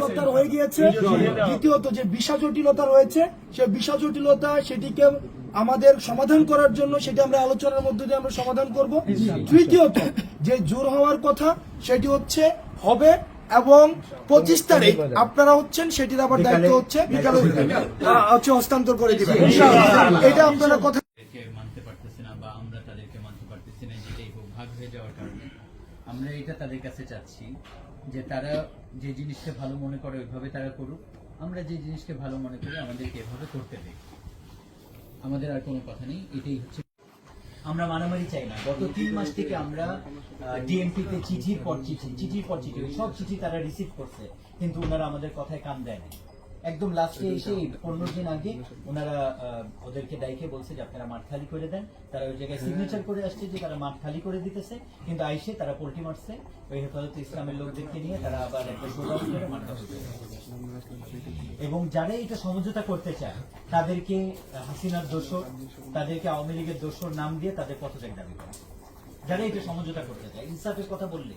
প্রত্যাহার হয়ে গিয়েছে দ্বিতীয়ত যে বিষা জটিলতা রয়েছে সে বিষা জটিলতা সেটিকে আমাদের সমাধান করার জন্য সেটা আমরা আলোচনার মধ্যে দিয়ে আমরা সমাধান করব। তৃতীয়ত যে জোর হওয়ার কথা সেটি হচ্ছে হবে এবং পঁচিশ তারিখ আপনারা হচ্ছেন সেটির আবার দায়িত্ব হচ্ছে। বিকালে হচ্ছে হস্তান্তর করে দিবেন। এটা আপনারা কথা মানতে পারতেছে না বা আমরা তাদেরকে মানতে পারতেছি না যেটাই হোক ভাগ হয়ে যাওয়ার কারণে। আমরা এটা তাদের কাছে চাচ্ছি যে তারা যে জিনিসকে ভালো মনে করে ওইভাবে তারা করুক। আমরা যে জিনিসকে ভালো মনে করি আমাদেরকে এভাবে করতে দেয় আমাদের আর কোনো কথা নেই, এটাই হচ্ছে। আমরা মারামারি চাই না। গত তিন মাস থেকে আমরা ডিএমপি তে চিঠির পর চিঠি, চিঠির পর চিঠি সব চিঠি তারা রিসিভ করছে। কিন্তু ওনারা আমাদের কথায় কান দেয় না একদম লাস্টে এসে পনেরো দিন আগে ওনারা ওদেরকে ডাইকে বলছে যে আপনারা মাঠ খালি করে দেন। তারা ওই জায়গায় সিগনেচার করে আসছে যে তারা মাঠ খালি করে দিতেছে। কিন্তু আইসে তারা পোল্টি মারছে। ওই হেফাজত ইসলামের লোকদেরকে নিয়ে তারা আবার একটা শোডাউন করে মাঠ। এবং যারা এটা সমঝোতা করতে চায় তাদেরকে হাসিনার দোষর তাদেরকে আওয়ামী লীগের দোষর নাম দিয়ে তাদের পথত্যাগ দাবি করে। যারা এটা সমঝোতা করতে চায়। ইনসাফের কথা বললে।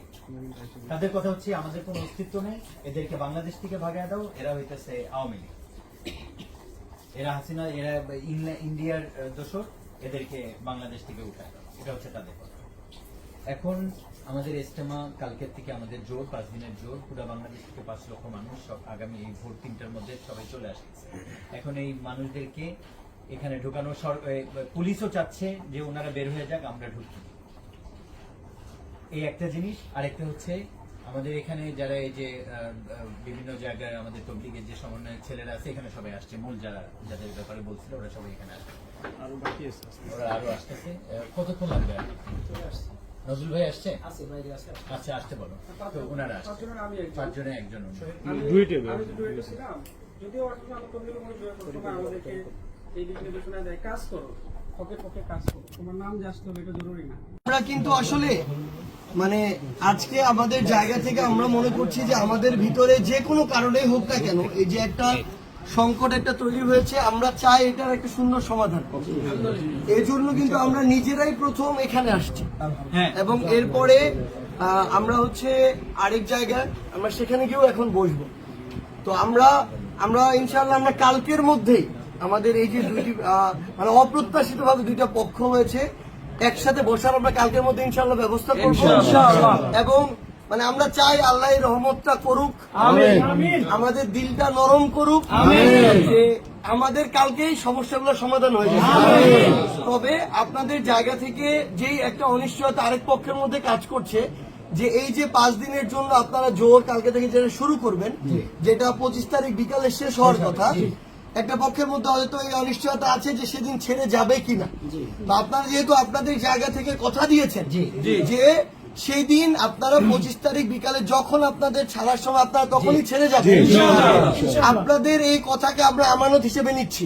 তাদের কথা হচ্ছে, আমাদের কোনো অস্তিত্ব নেই। এদেরকে বাংলাদেশ থেকে ভাগায় দাও। এরা হইতেছে আওয়ামী লীগ। এরা হাসিনা, এরা ইন্ডিয়ার দোষর। এদেরকে বাংলাদেশ থেকে উঠায় এটা হচ্ছে তাদের কথা। এখন আমাদের ইস্তেমা কালকের থেকে আমাদের জোর, পাঁচ দিনের জোর। পুরো বাংলাদেশ থেকে পাঁচ লক্ষ মানুষ সব আগামী এই ভোর তিনটার মধ্যে সবাই চলে আসছে এখন এই মানুষদেরকে এখানে ঢুকানো পুলিশও চাচ্ছে যে ওনারা বের হয়ে যাক, আমরা ঢুকি এই একটা জিনিস আরেকটা হচ্ছে আমাদের এখানে যারা এই যে বিভিন্ন জায়গায় আমাদের তবলিগের যে সমন্বয়ের ছেলেরা আছে এখানে সবাই আসছে। মূল যারা যাদের ব্যাপারে বলছিল ওরা সবাই এখানে আসছে। ওরা আরও আসতেছে। কতক্ষণ লাগবে আর? নজরুল ভাই আসছে? আচ্ছা আসতে বলো। তো ওনারা আসছে। পাঁচজনে একজন ডুয়েটে ছিলাম যদিও আমাদেরকে এই নির্দেশনা দেয় কাজ করো। পক্ষে পক্ষে কাজ করো। তোমার নাম যে আসতে হবে এটা জরুরি না। আমরা কিন্তু আসলে মানে আজকে আমাদের জায়গা থেকে আমরা মনে করছি যে আমাদের ভিতরে যে কোনো কারণে হোক না কেন এই যে একটা সংকট একটা তৈরি হয়েছে আমরা চাই এটার একটা সুন্দর সমাধান এই জন্য কিন্তু আমরা নিজেরাই প্রথম এখানে আসছি। এবং এরপরে আমরা হচ্ছে আরেক জায়গায় আমরা সেখানে গিয়েও এখন বসবো। তো আমরা আমরা ইনশাল্লাহ আমরা কালকের মধ্যেই আমাদের এই যে দুইটি মানে অপ্রত্যাশিত ভাবে দুইটা পক্ষ হয়েছে একসাথে বসার আমরা কালকের মধ্যে ইনশাল্লাহ ব্যবস্থা করব। এবং মানে আমরা চাই আল্লাহ রহমতটা করুক। আমাদের দিলটা নরম করুক। যে আমাদের কালকেই সমস্যাগুলো সমাধান হয়ে যাবে। তবে আপনাদের জায়গা থেকে যেই একটা অনিশ্চয়তা আরেক পক্ষের মধ্যে কাজ করছে যে এই যে পাঁচ দিনের জন্য আপনারা জোর কালকে থেকে যেটা শুরু করবেন যেটা পঁচিশ তারিখ বিকালে শেষ হওয়ার কথা একটা পক্ষের মধ্যে হয়তো এই অনিশ্চয়তা আছে যে সেদিন ছেড়ে যাবে কিনা। তো আপনারা যেহেতু আপনাদের জায়গা থেকে কথা দিয়েছেন যে সেই দিন আপনারা পঁচিশ তারিখ বিকালে যখন আপনাদের ছাড়ার সময় আপনারা তখনই ছেড়ে যাবেন। আপনাদের এই কথাকে আমরা আমানত হিসেবে নিচ্ছি।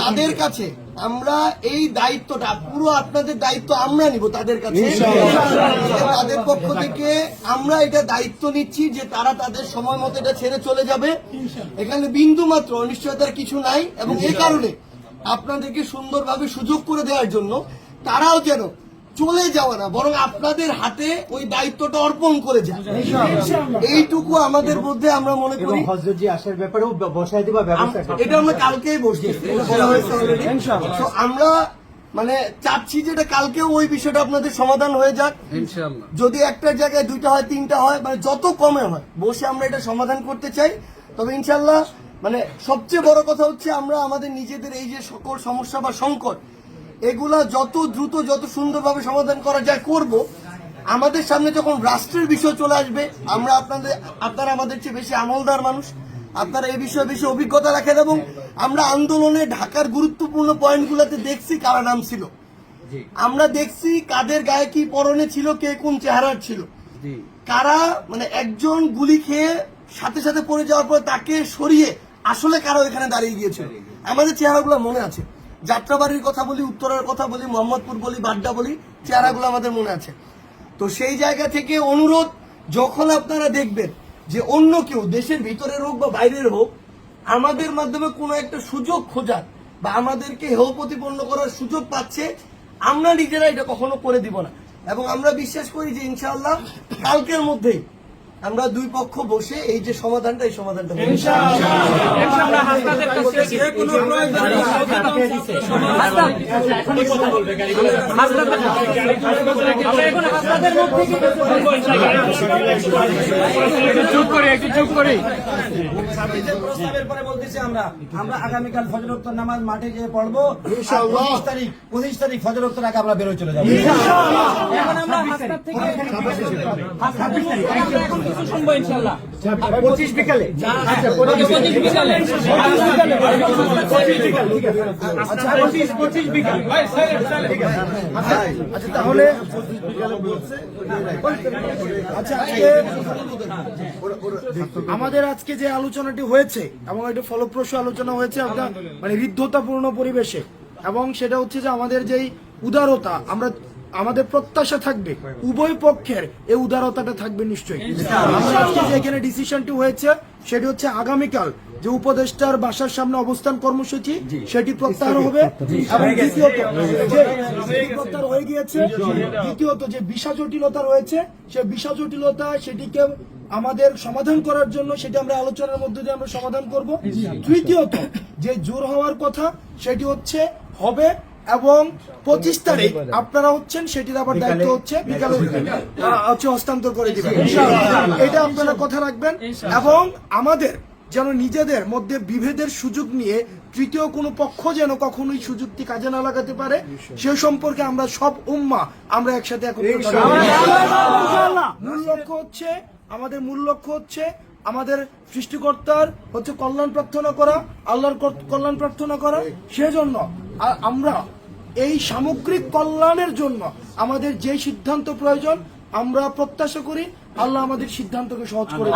তাদের কাছে আমরা এই দায়িত্বটা পুরো আপনাদের দায়িত্ব আমরা নিব তাদের কাছে। তাদের পক্ষ থেকে আমরা এটা দায়িত্ব নিচ্ছি যে তারা তাদের সময় মতো এটা ছেড়ে চলে যাবে। এখানে বিন্দু মাত্র অনিশ্চয়তার কিছু নাই। এবং এ কারণে আপনাদেরকে সুন্দরভাবে সুযোগ করে দেওয়ার জন্য তারাও যেন চলে যাওয়া না বরং আপনাদের হাতে ওই দায়িত্বটা অর্পণ করে যায় এইটুকু আমাদের মধ্যে আমরা মনে করি হজরতজি আসার ব্যাপারেও বসায় ব্যবস্থা এটা আমরা কালকেই বসছি আমরা মানে চাচ্ছি যে এটা কালকেও ওই বিষয়টা আপনাদের সমাধান হয়ে যাক। যদি একটা জায়গায় দুইটা হয় তিনটা হয় মানে যত কমে হয় বসে আমরা এটা সমাধান করতে চাই। তবে ইনশাল্লাহ মানে সবচেয়ে বড় কথা হচ্ছে আমরা আমাদের নিজেদের এই যে সকল সমস্যা বা সংকট এগুলা যত দ্রুত যত সুন্দরভাবে সমাধান করা যায় করব। আমাদের সামনে যখন রাষ্ট্রের বিষয় চলে আসবে আমরা আপনাদের আপনারা আমাদের চেয়ে বেশি আমলদার মানুষ আপনারা এই বিষয়ে বেশি অভিজ্ঞতা রাখেন এবং আমরা আন্দোলনে ঢাকার গুরুত্বপূর্ণ পয়েন্টগুলোতে দেখছি কারা নাম ছিল আমরা দেখছি কাদের গায়ে কি পরনে ছিল কে কোন চেহারার ছিল। কারা মানে একজন গুলি খেয়ে সাথে সাথে পড়ে যাওয়ার পর তাকে সরিয়ে আসলে কারও এখানে দাঁড়িয়ে গিয়েছিল। আমাদের চেহারাগুলো মনে আছে। যাত্রাবাড়ির কথা বলি, উত্তরের কথা বলি, মোহাম্মদপুর বলি, বাড্ডা বলি, চেহারাগুলো আমাদের মনে আছে। তো সেই জায়গা থেকে অনুরোধ, যখন আপনারা দেখবেন যে অন্য কেউ, দেশের ভিতরের হোক বা বাইরের হোক, আমাদের মাধ্যমে কোনো একটা সুযোগ খোঁজার বা আমাদেরকে হেয় প্রতিপন্ন করার সুযোগ পাচ্ছে, আমরা নিজেরা এটা কখনো করে দিব না। এবং আমরা বিশ্বাস করি যে ইনশাআল্লাহ কালকের মধ্যেই আমরা দুই পক্ষ বসে এই যে সমাধানটা এই সমাধানটা আমরা হাসপাতালের কাছে যে কোনো প্রয়োজনে ছাব্বিশের প্রস্তাবের পরে বলতেছি আমরা আমরা আগামীকাল ফজরত্তর নামাজ মাঠে গিয়ে পড়ব পঁচিশ তারিখ পঁচিশ তারিখ ফজরত্তর আগে আমরা বেরোয় চলে যাব। এখন আমরা হাসপাতাল থেকে হাসপাতাল থেকে আমরা এখন কিছু শুনব ইনশাল্লাহ পঁচিশ বিকালে। আচ্ছা আচ্ছা তাহলে আচ্ছা আমাদের আজকে যে আলোচনাটি হয়েছে এবং এটা ফলপ্রসূ আলোচনা হয়েছে একটা মানে হৃদ্ধতাপূর্ণ পরিবেশে এবং সেটা হচ্ছে যে আমাদের যেই উদারতা আমরা আমাদের প্রত্যাশা থাকবে, উভয় পক্ষের এই উদারতাটা থাকবে নিশ্চয়ই। এখানে ডিসিশনটি হয়েছে, সেটি হচ্ছে আগামীকাল যে উপদেষ্টার বাসার সামনে অবস্থান কর্মসূচি, সেটি প্রত্যাহার হবে। এবং দ্বিতীয়ত প্রত্যাহার হয়ে গিয়েছে, দ্বিতীয়ত যে বিষা জটিলতা রয়েছে, সে বিষা জটিলতা সেটিকে আমাদের সমাধান করার জন্য সেটি আমরা আলোচনার মধ্যে দিয়ে আমরা সমাধান করব। তৃতীয়ত, যে জোর হওয়ার কথা, সেটি হচ্ছে, হবে এবং পঁচিশ তারিখ আপনারা হচ্ছেন সেটির আবার দায়িত্ব হচ্ছে বিকালে হচ্ছে হস্তান্তর করে দিবেন। এটা আপনারা কথা রাখবেন। এবং আমাদের যেন নিজেদের মধ্যে বিভেদের সুযোগ নিয়ে তৃতীয় কোনো পক্ষ যেন কখনোই সুযোগটি কাজে না লাগাতে পারে সে সম্পর্কে আমরা সব উম্মা আমরা একসাথে মূল লক্ষ্য হচ্ছে আমাদের মূল লক্ষ্য হচ্ছে আমাদের সৃষ্টিকর্তার হচ্ছে কল্যাণ প্রার্থনা করা আল্লাহর কল্যাণ প্রার্থনা করা। সেজন্য আমরা এই সামগ্রিক কল্যাণের জন্য আমাদের যে সিদ্ধান্ত প্রয়োজন, আমরা প্রত্যাশা করি আল্লাহ আমাদের সিদ্ধান্তকে সহজ করে।